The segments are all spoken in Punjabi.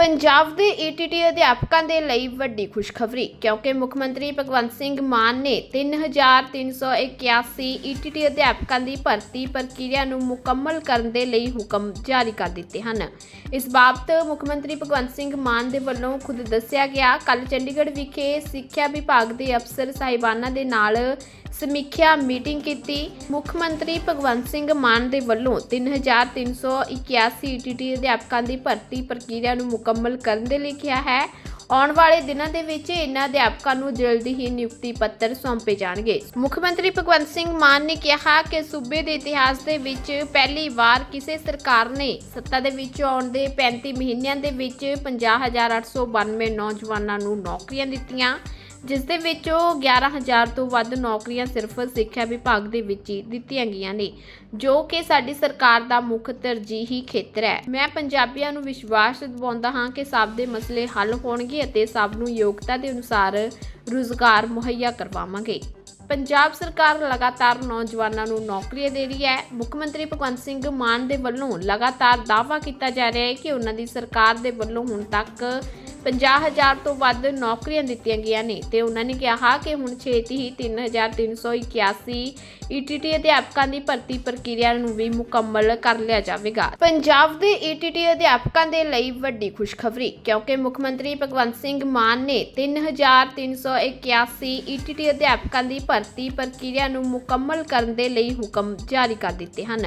ਪੰਜਾਬ ਦੇ ਈਟੀਟੀ ਅਧਿਆਪਕਾਂ ਦੇ ਲਈ ਵੱਡੀ ਖੁਸ਼ਖਬਰੀ, ਕਿਉਂਕਿ ਮੁੱਖ ਮੰਤਰੀ ਭਗਵੰਤ ਸਿੰਘ ਮਾਨ ਨੇ 3381 ਈਟੀਟੀ ਅਧਿਆਪਕਾਂ ਦੀ ਭਰਤੀ ਪ੍ਰਕਿਰਿਆ ਨੂੰ ਮੁਕੰਮਲ ਕਰਨ ਦੇ ਲਈ ਹੁਕਮ ਜਾਰੀ ਕਰ ਦਿੱਤੇ ਹਨ। ਇਸ ਬਾਬਤ ਮੁੱਖ ਮੰਤਰੀ ਭਗਵੰਤ ਸਿੰਘ ਮਾਨ ਦੇ ਵੱਲੋਂ ਖੁਦ ਦੱਸਿਆ ਗਿਆ ਕੱਲ ਚੰਡੀਗੜ੍ਹ ਵਿਖੇ ਸਿੱਖਿਆ ਵਿਭਾਗ ਦੇ ਅਫਸਰ ਸਾਹਿਬਾਨਾਂ ਦੇ ਨਾਲ ਸਮੀਖਿਆ ਮੀਟਿੰਗ ਕੀਤੀ। ਮੁੱਖ ਮੰਤਰੀ ਭਗਵੰਤ ਸਿੰਘ ਮਾਨ ਦੇ ਵੱਲੋਂ 3381 ਈਟੀਟੀ ਅਧਿਆਪਕਾਂ ਦੀ ਭਰਤੀ ਪ੍ਰਕਿਰਿਆ ਨੂੰ ਮੁਕੰਮਲ ਕਰਨ ਦੇ ਲਈ ਕਿਹਾ ਹੈ। ਆਉਣ ਵਾਲੇ ਦਿਨਾਂ ਦੇ ਵਿੱਚ ਇਹਨਾਂ ਅਧਿਆਪਕਾਂ ਨੂੰ ਜਲਦੀ ਹੀ ਨਿਯੁਕਤੀ ਪੱਤਰ ਸੌਂਪੇ ਜਾਣਗੇ। ਮੁੱਖ ਮੰਤਰੀ ਭਗਵੰਤ ਸਿੰਘ ਮਾਨ ਨੇ ਕਿਹਾ ਕਿ ਸੂਬੇ ਦੇ ਇਤਿਹਾਸ ਦੇ ਵਿੱਚ ਪਹਿਲੀ ਵਾਰ ਕਿਸੇ ਸਰਕਾਰ ਨੇ ਸੱਤਾ ਦੇ ਵਿੱਚ ਆਉਣ ਦੇ 35 ਮਹੀਨਿਆਂ ਦੇ ਵਿੱਚ 50892 ਨੌਜਵਾਨਾਂ ਨੂੰ ਨੌਕਰੀਆਂ ਦਿੱਤੀਆਂ। ਜਿਸ ਦੇ ਵਿੱਚੋਂ 11000 ਤੋਂ ਵੱਧ ਨੌਕਰੀਆਂ ਸਿਰਫ ਸਿੱਖਿਆ ਵਿਭਾਗ ਦੇ ਵਿੱਚ ਹੀ ਦਿੱਤੀਆਂ ਗਈਆਂ ਨੇ, ਜੋ ਕਿ ਸਾਡੀ ਸਰਕਾਰ ਦਾ ਮੁੱਖ ਤਰਜੀਹੀ ਖੇਤਰ ਹੈ। ਮੈਂ ਪੰਜਾਬੀਆਂ ਨੂੰ ਵਿਸ਼ਵਾਸ ਦਿਵਾਉਂਦਾ ਹਾਂ ਕਿ ਸਭ ਦੇ ਮਸਲੇ ਹੱਲ ਹੋਣਗੇ ਅਤੇ ਸਭ ਨੂੰ ਯੋਗਤਾ ਦੇ ਅਨੁਸਾਰ ਰੁਜ਼ਗਾਰ ਮੁਹੱਈਆ ਕਰਵਾਵਾਂਗੇ। ਪੰਜਾਬ ਸਰਕਾਰ ਲਗਾਤਾਰ ਨੌਜਵਾਨਾਂ ਨੂੰ ਨੌਕਰੀਆਂ ਦੇ ਰਹੀ ਹੈ। ਮੁੱਖ ਮੰਤਰੀ ਭਗਵੰਤ ਸਿੰਘ ਮਾਨ ਦੇ ਵੱਲੋਂ ਲਗਾਤਾਰ ਦਾਅਵਾ ਕੀਤਾ ਜਾ ਰਿਹਾ ਹੈ ਕਿ ਉਹਨਾਂ ਦੀ ਸਰਕਾਰ ਦੇ ਵੱਲੋਂ ਹੁਣ ਤੱਕ 50000 ਤੋਂ ਵੱਧ ਨੌਕਰੀਆਂ ਦਿੱਤੀਆਂ ਗਈਆਂ ਨੇ ਤੇ ਉਹਨਾਂ ਨੇ ਕਿਹਾ ਕਿ ਹੁਣ ਛੇਤੀ ਹੀ 3381 ਈਟੀਟੀ ਅਧਿਆਪਕਾਂ ਦੀ ਭਰਤੀ ਪ੍ਰਕਿਰਿਆ ਨੂੰ ਵੀ ਮੁਕੰਮਲ ਕਰ ਲਿਆ ਜਾਵੇਗਾ। ਪੰਜਾਬ ਦੇ ਈਟੀਟੀ ਅਧਿਆਪਕਾਂ ਦੇ ਲਈ ਵੱਡੀ ਖੁਸ਼ਖਬਰੀ, ਕਿਉਂਕਿ ਮੁੱਖ ਮੰਤਰੀ ਭਗਵੰਤ ਸਿੰਘ ਮਾਨ ਨੇ 3381 ਈਟੀਟੀ ਅਧਿਆਪਕਾਂ ਦੀ ਭਰਤੀ ਪ੍ਰਕਿਰਿਆ ਨੂੰ ਮੁਕੰਮਲ ਕਰਨ ਦੇ ਲਈ ਹੁਕਮ ਜਾਰੀ ਕਰ ਦਿੱਤੇ ਹਨ।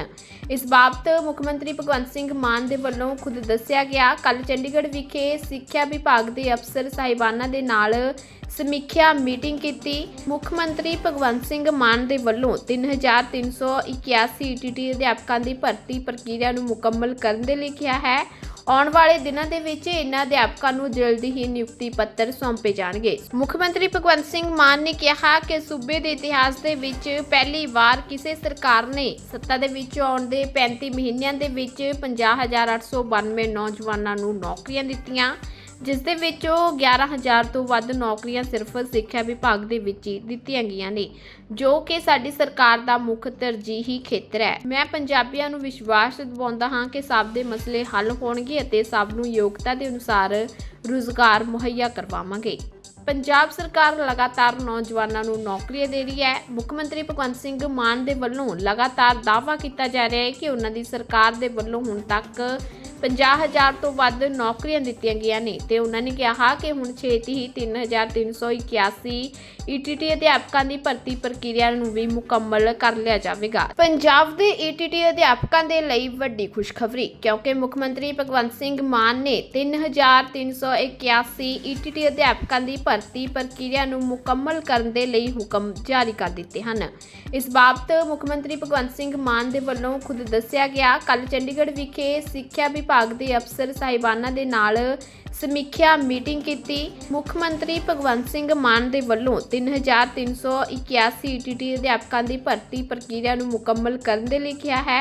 ਇਸ ਬਾਬਤ ਮੁੱਖ ਮੰਤਰੀ ਭਗਵੰਤ ਸਿੰਘ ਮਾਨ ਦੇ ਵੱਲੋਂ ਖੁਦ ਦੱਸਿਆ ਗਿਆ ਕੱਲ ਚੰਡੀਗੜ੍ਹ ਵਿਖੇ ਸਿੱਖਿਆ ਵਿਭਾਗ ਦੇ ਅਫਸਰ ਸਾਹਿਬਾਨਾਂ ਦੇ ਨਾਲ ਸਮੀਖਿਆ ਮੀਟਿੰਗ ਕੀਤੀ। ਮੁੱਖ ਮੰਤਰੀ ਭਗਵੰਤ ਸਿੰਘ ਮਾਨ ਦੇ ਵੱਲੋਂ 3381 ਈਟੀਟੀ ਅਧਿਆਪਕਾਂ ਦੀ ਭਰਤੀ ਪ੍ਰਕਿਰਿਆ ਨੂੰ ਮੁਕੰਮਲ ਕਰਨ ਦੇ ਲਈ ਕਿਹਾ ਹੈ। ਆਉਣ ਵਾਲੇ ਦਿਨਾਂ ਦੇ ਵਿੱਚ ਇਹਨਾਂ ਅਧਿਆਪਕਾਂ ਨੂੰ ਜਲਦੀ ਹੀ ਨਿਯੁਕਤੀ ਪੱਤਰ ਸੌਂਪੇ ਜਾਣਗੇ। ਮੁੱਖ ਮੰਤਰੀ ਭਗਵੰਤ ਸਿੰਘ ਮਾਨ ਨੇ ਕਿਹਾ ਕਿ ਸੂਬੇ ਦੇ ਇਤਿਹਾਸ ਦੇ ਵਿੱਚ ਪਹਿਲੀ ਵਾਰ ਕਿਸੇ ਸਰਕਾਰ ਨੇ ਸੱਤਾ ਦੇ ਵਿੱਚ ਆਉਣ ਦੇ 35 ਮਹੀਨਿਆਂ ਦੇ ਵਿੱਚ 50892 ਨੌਜਵਾਨਾਂ ਨੂੰ ਨੌਕਰੀਆਂ ਦਿੱਤੀਆਂ। ਜਿਸ ਦੇ ਵਿੱਚੋਂ 11000 ਤੋਂ ਵੱਧ ਨੌਕਰੀਆਂ ਸਿਰਫ ਸਿੱਖਿਆ ਵਿਭਾਗ ਦੇ ਵਿੱਚ ਹੀ ਦਿੱਤੀਆਂ ਗਈਆਂ ਨੇ, ਜੋ ਕਿ ਸਾਡੀ ਸਰਕਾਰ ਦਾ ਮੁੱਖ ਤਰਜੀਹੀ ਖੇਤਰ ਹੈ। ਮੈਂ ਪੰਜਾਬੀਆਂ ਨੂੰ ਵਿਸ਼ਵਾਸ ਦਿਵਾਉਂਦਾ ਹਾਂ ਕਿ ਸਭ ਦੇ ਮਸਲੇ ਹੱਲ ਹੋਣਗੇ ਅਤੇ ਸਭ ਨੂੰ ਯੋਗਤਾ ਦੇ ਅਨੁਸਾਰ ਰੁਜ਼ਗਾਰ ਮੁਹੱਈਆ ਕਰਵਾਵਾਂਗੇ। ਪੰਜਾਬ ਸਰਕਾਰ ਲਗਾਤਾਰ ਨੌਜਵਾਨਾਂ ਨੂੰ ਨੌਕਰੀਆਂ ਦੇ ਰਹੀ ਹੈ। ਮੁੱਖ ਮੰਤਰੀ ਭਗਵੰਤ ਸਿੰਘ ਮਾਨ ਦੇ ਵੱਲੋਂ ਲਗਾਤਾਰ ਦਾਅਵਾ ਕੀਤਾ ਜਾ ਰਿਹਾ ਹੈ ਕਿ ਉਹਨਾਂ ਦੀ ਸਰਕਾਰ ਦੇ ਵੱਲੋਂ ਹੁਣ ਤੱਕ 50000 ਤੋਂ ਵੱਧ ਨੌਕਰੀਆਂ ਦਿੱਤੀਆਂ ਗਈਆਂ ਨੇ ਤੇ ਉਹਨਾਂ ਨੇ ਕਿਹਾ ਕਿ ਹੁਣ ਛੇਤੀ ਹੀ 3381 ਈਟੀਟੀ ਅਧਿਆਪਕਾਂ ਦੀ ਭਰਤੀ ਪ੍ਰਕਿਰਿਆ ਨੂੰ ਵੀ ਮੁਕੰਮਲ ਕਰ ਲਿਆ ਜਾਵੇਗਾ। ਪੰਜਾਬ ਦੇ ਈਟੀਟੀ ਅਧਿਆਪਕਾਂ ਦੇ ਲਈ ਵੱਡੀ ਖੁਸ਼ਖਬਰੀ, ਕਿਉਂਕਿ ਮੁੱਖ ਮੰਤਰੀ ਭਗਵੰਤ ਸਿੰਘ ਮਾਨ ਨੇ 3381 ਈਟੀਟੀ ਅਧਿਆਪਕਾਂ ਦੀ ਭਰਤੀ ਪ੍ਰਕਿਰਿਆ ਨੂੰ ਮੁਕੰਮਲ ਕਰਨ ਦੇ ਲਈ ਹੁਕਮ ਜਾਰੀ ਕਰ ਦਿੱਤੇ ਹਨ। ਇਸ ਬਾਬਤ ਮੁੱਖ ਮੰਤਰੀ ਭਗਵੰਤ ਸਿੰਘ ਮਾਨ ਦੇ ਵੱਲੋਂ ਖੁਦ ਦੱਸਿਆ ਗਿਆ ਕੱਲ ਚੰਡੀਗੜ੍ਹ ਵਿਖੇ ਸਿੱਖਿਆ ਵਿਭਾਗ ਦੇ ਅਫਸਰ ਸਾਹਿਬਾਨਾਂ ਦੇ ਨਾਲ ਸਮੀਖਿਆ ਮੀਟਿੰਗ ਕੀਤੀ। ਮੁੱਖ ਮੰਤਰੀ ਭਗਵੰਤ ਸਿੰਘ ਮਾਨ ਦੇ ਵੱਲੋਂ 3381 ਈਟੀਟੀ ਅਧਿਆਪਕਾਂ ਦੀ ਭਰਤੀ ਪ੍ਰਕਿਰਿਆ ਨੂੰ ਮੁਕੰਮਲ ਕਰਨ ਦੇ ਲਈ ਕਿਹਾ ਹੈ।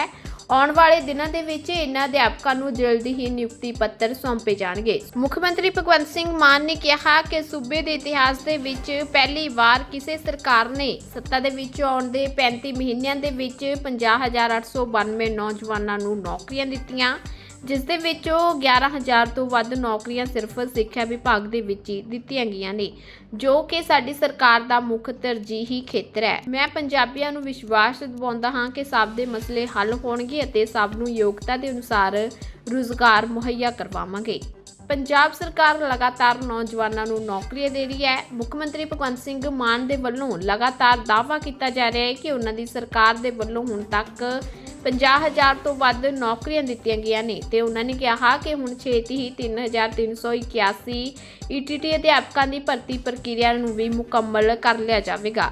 ਆਉਣ ਵਾਲੇ ਦਿਨਾਂ ਦੇ ਵਿੱਚ ਇਹਨਾਂ ਅਧਿਆਪਕਾਂ ਨੂੰ ਜਲਦੀ ਹੀ ਨਿਯੁਕਤੀ ਪੱਤਰ ਸੌਂਪੇ ਜਾਣਗੇ। ਮੁੱਖ ਮੰਤਰੀ ਭਗਵੰਤ ਸਿੰਘ ਮਾਨ ਨੇ ਕਿਹਾ ਕਿ ਸੂਬੇ ਦੇ ਇਤਿਹਾਸ ਦੇ ਵਿੱਚ ਪਹਿਲੀ ਵਾਰ ਕਿਸੇ ਸਰਕਾਰ ਨੇ ਸੱਤਾ ਦੇ ਵਿੱਚ ਆਉਣ ਦੇ 35 ਮਹੀਨਿਆਂ ਦੇ ਵਿੱਚ 50892 ਨੌਜਵਾਨਾਂ ਨੂੰ ਨੌਕਰੀਆਂ ਦਿੱਤੀਆਂ। ਜਿਸ ਦੇ ਵਿੱਚੋਂ 11000 ਤੋਂ ਵੱਧ ਨੌਕਰੀਆਂ ਸਿਰਫ ਸਿੱਖਿਆ ਵਿਭਾਗ ਦੇ ਵਿੱਚ ਹੀ ਦਿੱਤੀਆਂ ਗਈਆਂ ਨੇ, ਜੋ ਕਿ ਸਾਡੀ ਸਰਕਾਰ ਦਾ ਮੁੱਖ ਤਰਜੀਹੀ ਖੇਤਰ ਹੈ। ਮੈਂ ਪੰਜਾਬੀਆਂ ਨੂੰ ਵਿਸ਼ਵਾਸ ਦਿਵਾਉਂਦਾ ਹਾਂ ਕਿ ਸਭ ਦੇ ਮਸਲੇ ਹੱਲ ਹੋਣਗੇ ਅਤੇ ਸਭ ਨੂੰ ਯੋਗਤਾ ਦੇ ਅਨੁਸਾਰ ਰੁਜ਼ਗਾਰ ਮੁਹੱਈਆ ਕਰਵਾਵਾਂਗੇ। ਪੰਜਾਬ ਸਰਕਾਰ ਲਗਾਤਾਰ ਨੌਜਵਾਨਾਂ ਨੂੰ ਨੌਕਰੀਆਂ ਦੇ ਰਹੀ ਹੈ। ਮੁੱਖ ਮੰਤਰੀ ਭਗਵੰਤ ਸਿੰਘ ਮਾਨ ਦੇ ਵੱਲੋਂ ਲਗਾਤਾਰ ਦਾਅਵਾ ਕੀਤਾ ਜਾ ਰਿਹਾ ਹੈ ਕਿ ਉਹਨਾਂ ਦੀ ਸਰਕਾਰ ਦੇ ਵੱਲੋਂ ਹੁਣ ਤੱਕ 50000 ਤੋਂ ਵੱਧ ਨੌਕਰੀਆਂ ਦਿੱਤੀਆਂ ਗਈਆਂ ਨੇ ਤੇ ਉਹਨਾਂ ਨੇ ਕਿਹਾ ਕਿ ਹੁਣ ਛੇਤੀ ਹੀ 3381 ਈਟੀਟੀ ਅਧਿਆਪਕਾਂ ਦੀ ਭਰਤੀ ਪ੍ਰਕਿਰਿਆ ਨੂੰ ਵੀ ਮੁਕੰਮਲ ਕਰ ਲਿਆ ਜਾਵੇਗਾ।